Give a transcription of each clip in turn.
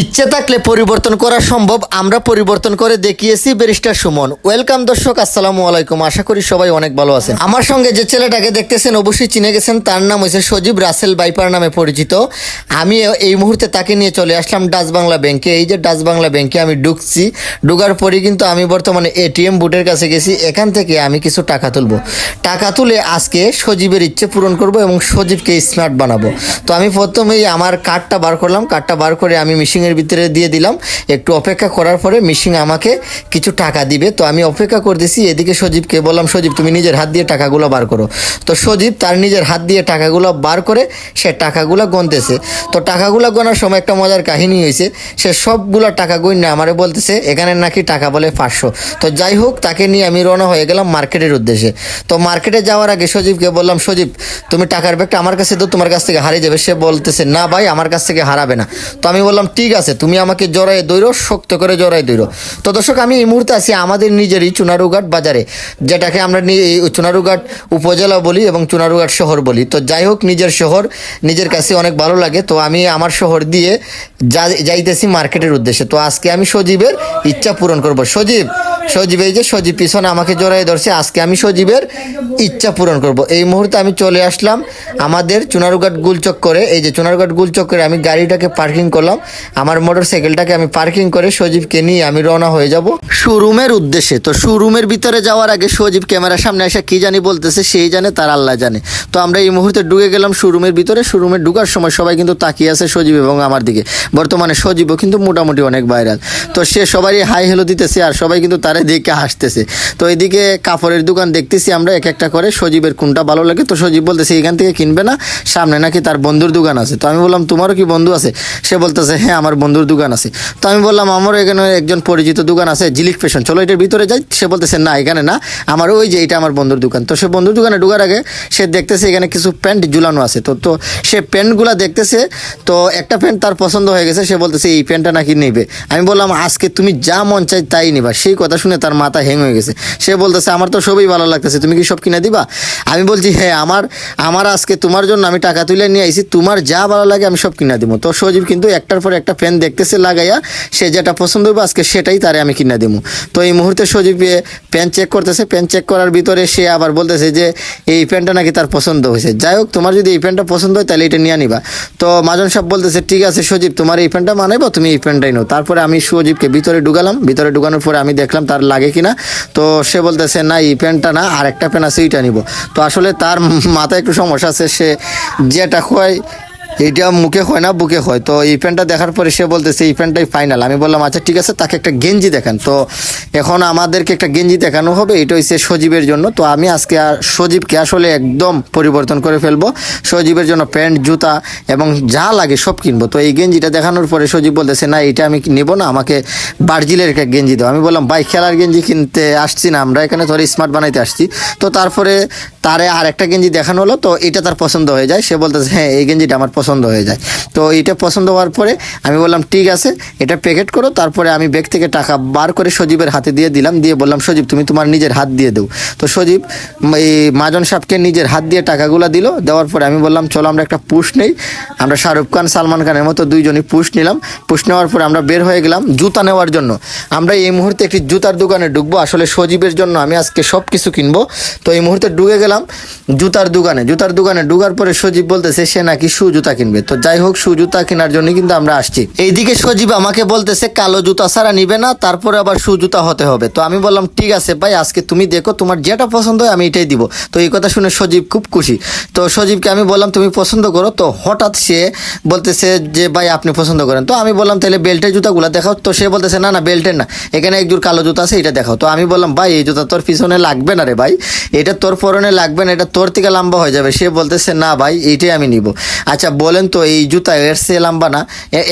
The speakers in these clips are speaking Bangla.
ইচ্ছে থাকলে পরিবর্তন করা সম্ভব, আমরা পরিবর্তন করে দেখিয়েছি ব্যারিস্টার সুমন। ওয়েলকাম দর্শক, আসসালামু আলাইকুম। আশা করি সবাই অনেক ভালো আছেন। আমার সঙ্গে যে ছেলেটাকে দেখতেছেন, অবশ্যই চিনে গেছেন, তার নাম হয়েছে সজীব রাসেল বাইপার নামে পরিচিত। আমি এই মুহূর্তে তাকে নিয়ে চলে আসলাম ডাচ বাংলা ব্যাংকে। এই যে ডাচ বাংলা ব্যাংকে আমি ঢুকছি, ঢুকার পরে কিন্তু আমি বর্তমানে এটিএম বুটের কাছে গেছি। এখান থেকে আমি কিছু টাকা তুলবো। টাকা তুলে আজকে সজীবের ইচ্ছে পূরণ করব এবং সজীবকে স্মার্ট বানাবো। তো আমি প্রথমেই আমার কার্ডটা বার করলাম। কার্ডটা বার করে আমি মিশিংয়ের ভিতরে দিয়ে দিলাম। একটু অপেক্ষা করার পরে মিশিং আমাকে কিছু টাকা দিবে। তো আমি অপেক্ষা করতেছি, এদিকে সজীবকে বললাম, সজীব, তুমি নিজের হাত দিয়ে টাকাগুলো বার করো। তো সজীব তার নিজের হাত দিয়ে টাকাগুলো বার করে সে টাকাগুলো গনতেছে তো টাকাগুলো গোনার সময় একটা মজার কাহিনী হয়েছে সে সবগুলো টাকা না আমারে বলতেছে, এখানে নাকি টাকা বলে পাঁচশো। তো যাই হোক, তাকে নিয়ে আমি রওনা হয়ে গেলাম মার্কেটের উদ্দেশ্যে। তো মার্কেটে যাওয়ার আগে সজীবকে বললাম, সজীব, তুমি টাকার ব্যাগটা আমার কাছে তো তোমার কাছ থেকে হারিয়ে যাবে। সে বলতেছে, না ভাই, আমার কাছ থেকে হারাবে না। তো আমি বললাম, ঠিক আছে, তুমি আমাকে জড়াই দৈরো শক্ত করে জড়াই দৈরো তো দর্শক, আমি এই মুহূর্তে আছি আমাদের নিজেরই চুনারুঘাট বাজারে, যেটাকে আমরা চুনারুঘাট উপজেলা বলি এবং চুনারুঘাট শহর বলি। তো যাই হোক, নিজের শহর, নিজের কাছে অনেক ভালো লাগে। তো আমি আমার শহর দিয়ে যাইতেছি মার্কেটের উদ্দেশ্যে। তো আজকে আমি সজীবের ইচ্ছা পূরণ করব। সজীব সজীব, এই যে সজীব পিছনে আমাকে জড়াই ধরছে, আজকে আমি সজীবের ইচ্ছা পূরণ করব। এই মুহূর্তে আমি চলে আসলাম আমাদের চুনারুঘাট গুলচক করে এই যে চুনারুঘাট গুলচক করে আমি গাড়িটাকে পার্কিং করলাম। আমার মোটর সাইকেলটাকে আমি পার্কিং করে সজীবকে নিয়ে আমি রওনা হয়ে যাব। শোরুমের উদ্দেশ্যে, তো শোরুমের ভিতরে যাওয়ার আগে সজীব ক্যামেরার সামনে এসে কি জানি বলতেছে, সেই জানে, তার আল্লাহ জানে। তো আমরা এই মুহূর্তে ঢুকে গেলাম শোরুমের ভিতরে। শোরুমে ঢুকার সময় সবাই কিন্তু তাকিয়ে আছে সজীব এবং আমার দিকে। বর্তমানে সজীবও কিন্তু মোটামুটি অনেক ভাইরাল তো সে সবারই হাই হেলো দিতেছে আর সবাই কিন্তু তারে দেখে হাসতেছে। তো এদিকে কাপড়ের দোকান দেখতেছি আমরা, এক একটা করে সজীবের কোনটা ভালো লাগে। তো সজীব বলতেছে, এখান থেকে কিনবে না? সামনে নাকি তার বন্ধুর দোকান আছে। তো আমি বললাম, তোমারও কি বন্ধু আছে? সে বলতেছে হ্যাঁ আমার বন্ধুর দোকান আছে। তো আমি বললাম, আমারও এখানে একজন পরিচিত দোকান আছে, জিলিক ফ্যাশন। চলো এটার ভিতরে যাই। সে বলতেছে, না, এখানে না। আমার ওই যে এটা আমার বন্ধুর দোকান। তো সে বন্ধুর দোকানে ঢোকার আগে সে দেখতেছে এখানে কিছু প্যান্ট ঝুলানো আছে। তো তো সে প্যান্টগুলা দেখতেছে, তো একটা প্যান্ট তার পছন্দ হয়ে গেছে। সে বলতেছে, এই প্যান্টটা নাকি নেবে? আমি বললাম, আজকে তুমি যা মন চাই তাই নিবা। সেই কথা শুনে তার মাথা হ্যাং হয়ে গেছে। সে বলতেছে, আমার তো সবই ভালো লাগতেছে। তুমি কি সব কিনে দিবা? আমি বলছি হ্যাঁ আমার আমার আজকে তোমার জন্য আমি টাকা তুলে নিয়ে আইছি। তোমার যা ভালো লাগে আমি সব কিনে দিব। তো সজীব কিন্তু একটার পর একটা প্যান্ট দেখতেছে লাগাইয়া, সে যেটা পছন্দ হবে আজকে সেটাই তারে আমি কিনে দিব তো এই মুহূর্তে সজীব প্যান চেক করতেছে প্যান্ট চেক করার ভিতরে সে আবার বলতেছে যে, এই প্যান্টটা নাকি তার পছন্দ হয়েছে। যাই হোক, তোমার যদি এই প্যান্টটা পছন্দ হয় তাহলে এটা নিয়ে নিবা। তো মাজন সাহেব বলতেছে, ঠিক আছে সজীব, তোমার এই প্যান্টটা মানাইবো, তুমি এই প্যান্টটাই নাও। তারপরে আমি সজীবকে ভিতরে ঢুকালাম। ভিতরে ঢুকানোর পরে আমি দেখলাম তার লাগে কিনা। তো সে বলতেছে, না, এই প্যান্টটা না আর একটা প্যান্ট আছে, এইটা নিব। তো আসলে তার মাথায় একটু সমস্যা আছে, সে যেটা হয় এইটা মুখে হয় না, বুকে হয়। তো এই প্যান্টটা দেখার পরে সে বলতেছে, এই প্যান্টটাই ফাইনাল আমি বললাম আচ্ছা ঠিক আছে, তাকে একটা গেঞ্জি দেখান। তো এখন আমাদেরকে একটা গেঞ্জি দেখানো হবে, এটা হচ্ছে সজীবের জন্য। তো আমি আজকে আর সজীবকে আসলে একদম পরিবর্তন করে ফেলব। সজীবের জন্য প্যান্ট, জুতা এবং যা লাগে সব কিনবো। তো এই গেঞ্জিটা দেখানোর পরে সজীব বলতেছে, না এটা আমি নেব না, আমাকে বার্জিলের একটা গেঞ্জি দাও। আমি বললাম, ভাই, খেলার গেঞ্জি কিনতে আসছি না, আমরা এখানে ধরে স্মার্ট বানাইতে আসছি। তো তারপরে তারে আর একটা গেঞ্জি দেখানো হলো, তো এটা তার পছন্দ হয়ে যায়। সে বলতেছে হ্যাঁ এই গেঞ্জিটা আমার পছন্দ হয়ে যায়। তো এটা পছন্দ হওয়ার পরে আমি বললাম, ঠিক আছে, এটা প্যাকেট করো। তারপরে আমি ব্যাগ থেকে টাকা বার করে সজীবের হাতে দিয়ে দিলাম। দিয়ে বললাম, সজীব, তুমি তোমার নিজের হাত দিয়ে দেও। তো সজীব, এই মাজন সাহেবকে নিজের হাত দিয়ে টাকাগুলো দিল। দেওয়ার পরে আমি বললাম, চলো, আমরা একটা পুশ নেই। আমরা শাহরুখ খান, সালমান খানের মতো দুইজনই পুশ নিলাম। পুশ নেওয়ার পরে আমরা বের হয়ে গেলাম জুতা নেওয়ার জন্য। আমরা এই মুহূর্তে একটি জুতার দোকানে ঢুকবো। আসলে সজীবের জন্য আমি আজকে সব কিছু কিনবো। তো এই মুহূর্তে ঢুকে গেলাম জুতার দোকানে। জুতার দোকানে ঢুকার পরে সজীব বলতেছে, সে নাকি শু জুতা কিনবে। তো যাই হোক শু জুতা কেনার জন্য কিন্তু আমরা আসছি। এইদিকে সজীব আমাকে বলতেছে, কালো জুতা ছাড়া নিবে না, তারপরে আবার শু জুতা হতে হবে। তো আমি বললাম, ঠিক আছে ভাই, আজকে তুমি দেখো, তোমার যেটা পছন্দ হয় আমি এটাই দিব। তো এই কথা শুনে সজীব খুব খুশি। তো সজীবকে আমি বললাম, তুমি পছন্দ করো? তো হঠাৎ সে বলতেছে যে, ভাই, আপনি পছন্দ করেন। তো আমি বললাম, তাহলে বেল্টের জুতাগুলো দেখাও। তো সে বলতেছে, না না, বেল্টের না। এখানে একজোর কালো জুতা আছে, এটা দেখাও। তো আমি বললাম, ভাই, এই জুতা তোর পিছনে লাগবে না রে ভাই। এটা তোর পরনে লাগবে না, এটা তোর থেকে লম্বা হয়ে যাবে। সে বলতেছে, না ভাই, এইটাই আমি নিব। আচ্ছা বলেন তো, এই জুতা, এর সে লম্বা না।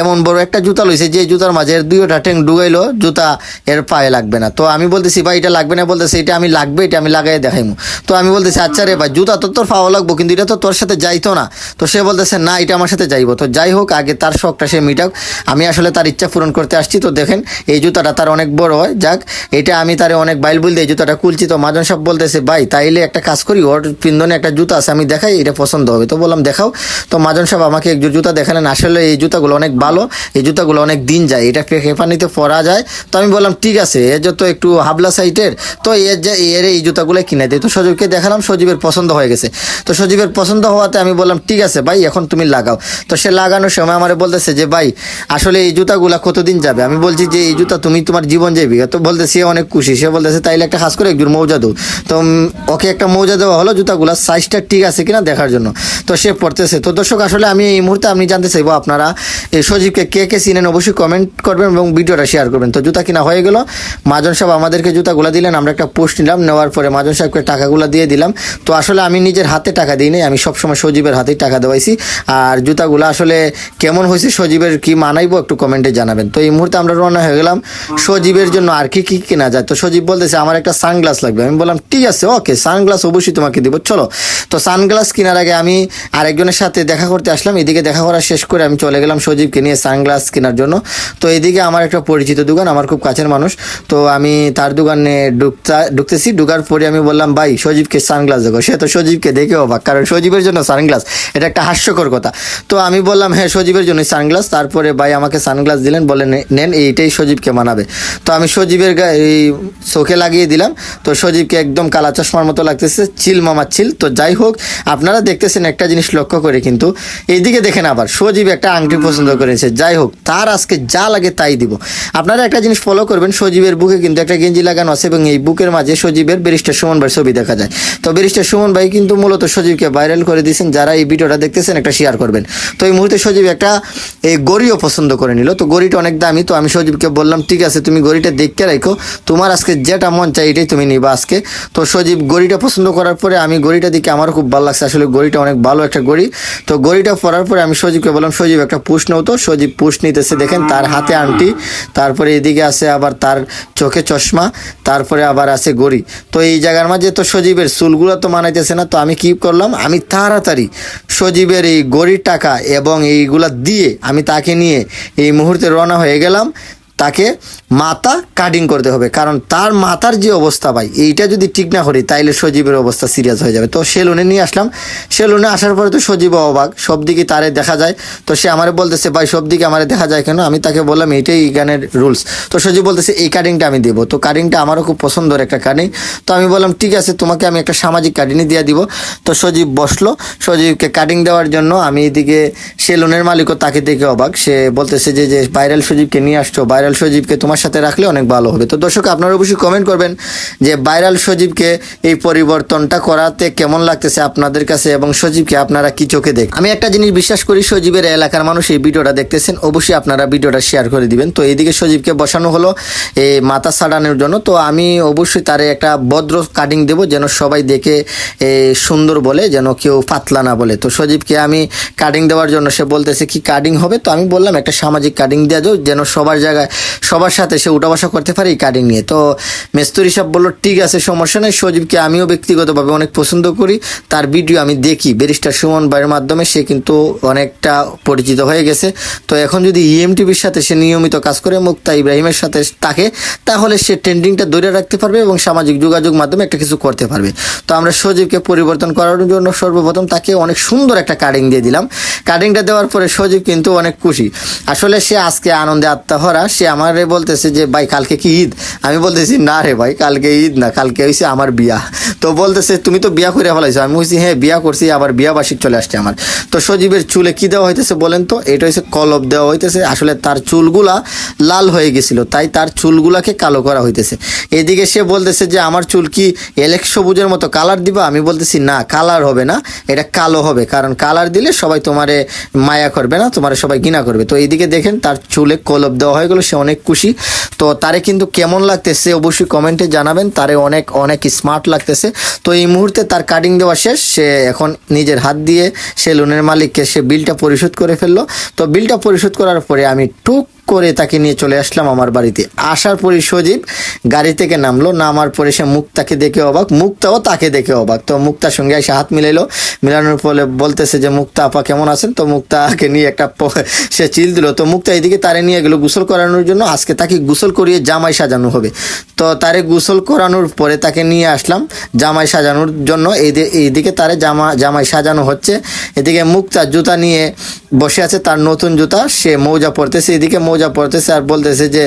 এমন বড় একটা জুতা লইছে যে জুতার মাঝে এর দুইটা ঠেং ডুগাইলো জুতা এর পায়ে লাগবে না। তো আমি বলতেছি, ভাই, এটা লাগবে না। বলতেছে, এটা আমি লাগবে, এটা আমি লাগাই দেখাইমু। তো আমি বলতেছি আচ্ছা রে ভাই, জুতা তো তোর পাওয়া লাগবো, কিন্তু এটা তো তোর সাথে যাইতো না। তো সে বলতেছে, না, এটা আমার সাথে যাইবো। তো যাই হোক, আগে তার শখটা সে মিটাক। আমি আসলে তার ইচ্ছা পূরণ করতে আসছি। তো দেখেন, এই জুতাটা তার অনেক বড় হয়। যাক, এটা আমি তারে অনেক বাইল বলতে এই জুতাটা খুলছি। তো মাজন সব বলতেছে, ভাই, তাইলে একটা কাজ করি, ওর পিন্দনে একটা জুতা আছে, আমি দেখাই, এটা পছন্দ হবে। তো বললাম, দেখাও। তো মাজন সাহেব সাহেব আমাকে একজোড় জুতা দেখালেন। আসলে এই জুতাগুলো অনেক ভালো, এই জুতাগুলো অনেক দিন যায়, এটা খেপানিতে পরা যায়। তো আমি বললাম, ঠিক আছে এর যত একটু হাবলা সাইটের, তো এর যে, এর এই জুতাগুলো কিনে দিই তো সজীবকে দেখালাম, সজীবের পছন্দ হয়ে গেছে। তো সজীবের পছন্দ হওয়াতে আমি বললাম, ঠিক আছে ভাই, এখন তুমি লাগাও। তো সে লাগানোর সময় আমার বলতেছে যে, ভাই, আসলে এই জুতাগুলা কতদিন যাবে? আমি বলছি যে, এই জুতা তুমি তোমার জীবন যাবি তো বলতে সে অনেক খুশি। সে বলতেছে, তাইলে একটা খাস করে একজন মৌজা দৌ তো ওকে একটা মৌজা দেওয়া হলো জুতাগুলা সাইজটা ঠিক আছে কিনা দেখার জন্য। তো সে পড়তেছে। তো দর্শক, আসলে আমি এই মুহূর্তে আমি জানতে চাইব আপনারা, এই সজীবকে কে কে চিনেন অবশ্যই কমেন্ট করবেন এবং ভিডিওটা শেয়ার করবেন। তো জুতা কিনা হয়ে গেল। মাজন সাহেব আমাদেরকে জুতাগুলা দিলেন, আমরা একটা পোস্ট নিলাম, নেওয়ার পরে মাজন সাহেবকে টাকাগুলো দিয়ে দিলাম। তো আসলে আমি নিজের হাতে টাকা দিই নাই, আমি সবসময় সজীবের হাতেই টাকা দেওয়াইছি। আর জুতাগুলো আসলে কেমন হয়েছে, সজীবের কি মানাইবো একটু কমেন্টে জানাবেন। তো এই মুহূর্তে আমরা রওনা হয়ে গেলাম সজীবের জন্য আর কি কি কেনা যায়। তো সজীব বলতেছে, আমার একটা সানগ্লাস লাগবে। আমি বললাম, ঠিক আছে ওকে সানগ্লাস অবশ্যই তোমাকে দিব। চলো। তো সানগ্লাস কেনার আগে আমি আরেকজনের সাথে দেখা করতে আসলাম, এদিকে দেখা করা শেষ করে আমি চলে গেলাম সজীবকে নিয়ে সানগ্লাস কেনার জন্য। তো এদিকে আমার একটা পরিচিত দোকান, আমার খুব কাছের মানুষ। তো আমি তার দোকানে ঢুকতা, ঢুকতেছি, ঢুকার পরে আমি বললাম, ভাই, সজীবকে সানগ্লাস দেখো। সে তো সজীবকে দেখে অবাক, কারণ সজীবের জন্য সানগ্লাস, এটা একটা হাস্যকর কথা। তো আমি বললাম হ্যাঁ সজীবের জন্য সানগ্লাস। তারপরে ভাই আমাকে সানগ্লাস দিলেন বলেন নেন, এইটাই সজীবকে মানাবে। তো আমি সজীবের এই চোখে লাগিয়ে দিলাম। তো সজীবকে একদম কালা চশমার মতো লাগতেছে, চিল মামা, চিল। তো যাই হোক, আপনারা দেখতেছেন একটা জিনিস লক্ষ্য করে কিন্তু এইদিকে দেখেন আবার সজীব একটা আংটি পছন্দ করেছে। যাই হোক তার আজকে যা লাগে তাই দিব। আপনারা একটা জিনিস ফলো করবেন সজীবের বুকে কিন্তু একটা গেঞ্জি লাগানো আছে এবং এই বুকের মাঝে সজীবের ব্যারিস্টার সুমন ভাই ছবি দেখা যায়। তো ব্যারিস্টার সুমন ভাই কিন্তু মূলত সজীবকে ভাইরাল করে দিয়েছেন যারা এই ভিডিওটা দেখতেছেন একটা শেয়ার করবেন। তো এই মুহূর্তে সজীব একটা এই গড়িও পছন্দ করে নিল। তো গড়িটা অনেক দামি তো আমি সজীবকে বললাম ঠিক আছে তুমি গড়িটা দেখতে রাখো। তোমার আজকে যেটা মন চাই এটাই তুমি নিবা আজকে। তো সজীব গড়িটা পছন্দ করার পরে আমি গড়িটা দিকে আমারও খুব ভালো লাগছে। আসলে গড়িটা অনেক ভালো একটা গড়ি। তো গড়িটা পরার পরে আমি সজীবকে বললাম, সজীব, একটা পুষ নাও তো। সজীব পুষ নিতেছে, দেখেন তার হাতে আংটি, তারপরে এদিকে আছে আবার তার চোখে চশমা, তারপরে আবার আছে গড়ি। তো এই জায়গার মাঝে তো সজীবের চুলগুলো তো মানাইতেছে না, তো আমি কি করলাম, আমি তাড়াতাড়ি সজীবের এই গড়ির টাকা এবং এইগুলা দিয়ে আমি তাকে নিয়ে এই মুহূর্তে রওনা হয়ে গেলাম। তাকে মাথা কাটিং করতে হবে। কারণ তার মাথার যে অবস্থা ভাই, এইটা যদি ঠিক না করি, তাইলে সজীবের অবস্থা সিরিয়াস হয়ে যাবে। তো সেলুনে নিয়ে আসলাম। সেলুনে আসার পরে তো সজীব অবাক। সব দিকে তারে দেখা যায়। তো সে আমারে বলতেছে, ভাই, সব দিকে আমারে দেখা যায় কেন? আমি তাকে বললাম, এইটাই এই গানের রুলস তো সজীব বলতেছে, এই কাটিংটা আমি দেবো। তো কাটিংটা আমারও খুব পছন্দের একটা কাটিং তো আমি বললাম, ঠিক আছে, তোমাকে আমি একটা সামাজিক কাটিংই দিয়ে দিব। তো সজীব বসল। সজীবকে কাটিং দেওয়ার জন্য আমি এদিকে সেলুনের মালিকও তাকে দেখে অবাক। সে বলতেছে যে যে ভাইরাল সজীবকে নিয়ে আসছো ভাইরাল সজীবকে তোমার সাথে রাখলে অনেক ভালো হবে। তো দর্শক, আপনারা অবশ্যই কমেন্ট করবেন যে ভাইরাল সজীবকে এই পরিবর্তনটা করাতে কেমন লাগতেছে আপনাদের কাছে এবং সজীবকে আপনারা কি চোখে দেখ আমি একটা জিনিস বিশ্বাস করি, সজীবের এলাকার মানুষ এই ভিডিওটা দেখতেছেন, অবশ্যই আপনারা ভিডিওটা শেয়ার করে দিবেন। তো এইদিকে সজীবকে বসানো হলো এই মাথা সাড়ানোর জন্য। তো আমি অবশ্যই তারে একটা ভদ্র কাটিং দেবো যেন সবাই দেখে সুন্দর বলে, যেন কেউ পাতলা না বলে। তো সজীবকে আমি কাটিং দেওয়ার জন্য সে বলতেছে, কি কাটিং হবে? তো আমি বললাম, একটা সামাজিক কাটিং দেওয়া যাও যেন সবার জায়গায় সবার সাথে সে উঠা বসা করতে পারে এই কাটিং নিয়ে। তো মেস্তুরি সাহেব বলল, ঠিক আছে, সমস্যা নেই, সজীবকে আমিও ব্যক্তিগতভাবে অনেক পছন্দ করি। তার ভিডিও আমি দেখি। ব্যারিস্টার সুমন ভাইয়ের মাধ্যমে সে কিন্তু অনেকটা পরিচিত হয়ে গেছে। তো এখন যদি ইএম টিভির সাথে সে নিয়মিত কাজ করে, মুক্তা ইব্রাহিমের সাথে থাকে, তাহলে সে ট্রেন্ডিংটা ধরে রাখতে পারবে এবং সামাজিক যোগাযোগ মাধ্যমে একটা কিছু করতে পারবে। তো আমরা সজীবকে পরিবর্তন করার জন্য সর্বপ্রথম তাকে অনেক সুন্দর একটা কাটিং দিয়ে দিলাম। কাটিংটা দেওয়ার পরে সজীব কিন্তু অনেক খুশি। আসলে সে আজকে আনন্দে আত্মাহরা, সে আমারে বলতেছে যে, ভাই, কালকে কি ঈদ? আমি বলতেছি, না রে ভাই, কালকে ঈদ না, কালকে হয়েছে আমার বিয়া। তো বলতেছে, তুমি তো বিয়া করে ফেলাইছো। আমি বলছি হ্যাঁ বিয়া করছি, আবার বিয়া বার্ষিক চলে আসছে আমার। তো সজীবের চুলে কি দেওয়া হইতেছে বলেন তো? এটা হচ্ছে কলব দেওয়া হইতেছে। আসলে তার চুলগুলা লাল হয়ে গেছিল, তাই তার চুলগুলাকে কালো করা হইতেছে। এদিকে সে বলতেছে যে, আমার চুল কি এলেক সবুজের মতো কালার দিবা? আমি বলতেছি, না, কালার হবে না, এটা কালো হবে, কারণ কালার দিলে সবাই তোমারে মায়া করবে না, তোমারে সবাই ঘৃণা করবে। তো এইদিকে দেখেন, তার চুলে কলব দেওয়া হয়ে গেলো, সে অনেক খুশি। তো তারে কিন্তু কেমন লাগতেছে অবশ্যই কমেন্টে জানাবেন। তারে অনেক অনেক স্মার্ট লাগতেছে। তো এই মুহূর্তে তার কাটিং দেওয়া শেষ। সে এখন নিজের হাত দিয়ে সে লোনের মালিককে সে বিলটা পরিশোধ করে ফেলল। তো বিলটা পরিশোধ করার পরে আমি টুক করে তাকে নিয়ে চলে আসলাম আমার বাড়িতে। আসার পরে সজীব গাড়ি থেকে নামলো, নামার পরে সে মুক্তাকে দেখে অবাক। মুক্তাও তাকে দেখে অবাক। তো মুক্তার সঙ্গে এসে হাত মিলাইলো। মিলানোর ফলে বলতেছে যে, মুক্তা, আপা কেমন আছেন? তো মুক্তাকে নিয়ে একটা সে চিল দিল। তো মুক্তা এদিকে তারে নিয়ে গেলো গোসল করানোর জন্য। আজকে তাকে গোসল করিয়ে জামাই সাজানো হবে। তো তারে গোসল করানোর পরে তাকে নিয়ে আসলাম জামাই সাজানোর জন্য। এইদি- এইদিকে তারে জামা জামাই সাজানো হচ্ছে। এদিকে মুক্তা জুতা নিয়ে বসে আছে। তার নতুন জুতা। সে মৌজা পরতেছে। এদিকে মৌজা পরতেছে আর বলতেছে যে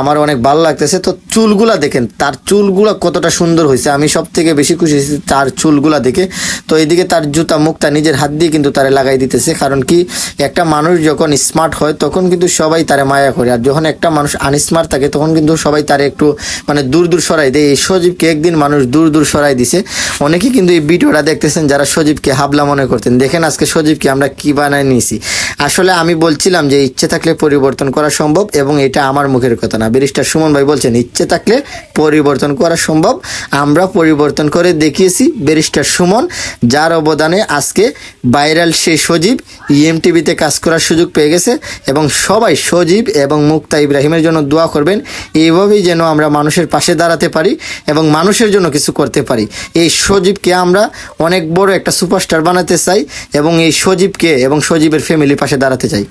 আমার অনেক ভালো লাগতেছে। তো চুলগুলা দেখেন, তার চুলগুলা কতটা সুন্দর হয়েছে। আমি সব থেকে বেশি খুশি হয়েছি তার চুলগুলা দেখে। তো এদিকে তার জুতা মুখটা নিজের হাত দিয়ে কিন্তু তারে লাগাই দিতেছে। কারণ কি, একটা মানুষ যখন স্মার্ট হয়, তখন কিন্তু সবাই তারে মায়া করে। আর যখন একটা মানুষ আনস্মার্ট থাকে, তখন কিন্তু সবাই তারে একটু মানে দূর দূর সরাই দেয়। এই সজীবকে একদিন মানুষ দূর দূর সরাই দিছে। অনেকেই কিন্তু এই ভিডিওটা দেখতেছেন যারা সজীবকে হাবলা মনে করতেন। দেখেন আজকে সজীবকে আমরা কি বানায় নিয়েছি। আসলে আমি বলছিলাম যে, ইচ্ছে থাকলে পরিবর্তন করা সম্ভব এবং এটা আমার মুখের কথা না। ব্যারিস্টার সুমন ভাই বলছেন, ইচ্ছে থাকলে পরিবর্তন করা সম্ভব। আমরা পরিবর্তন করে দেখিয়েছি ব্যারিস্টার সুমন, যার অবদানে আজকে ভাইরাল সেই সজীব ইএমটিভিতে কাজ করার সুযোগ পেয়ে গেছে এবং সবাই সজীব এবং মুক্তা ইব্রাহিমের জন্য দোয়া করবেন এইভাবেই যেন আমরা মানুষের পাশে দাঁড়াতে পারি এবং মানুষের জন্য কিছু করতে পারি। এই সজীবকে আমরা অনেক বড় একটা সুপারস্টার বানাতে চাই এবং এই সজীবকে এবং সজীবের ফ্যামিলির পাশে দাঁড়াতে চাই।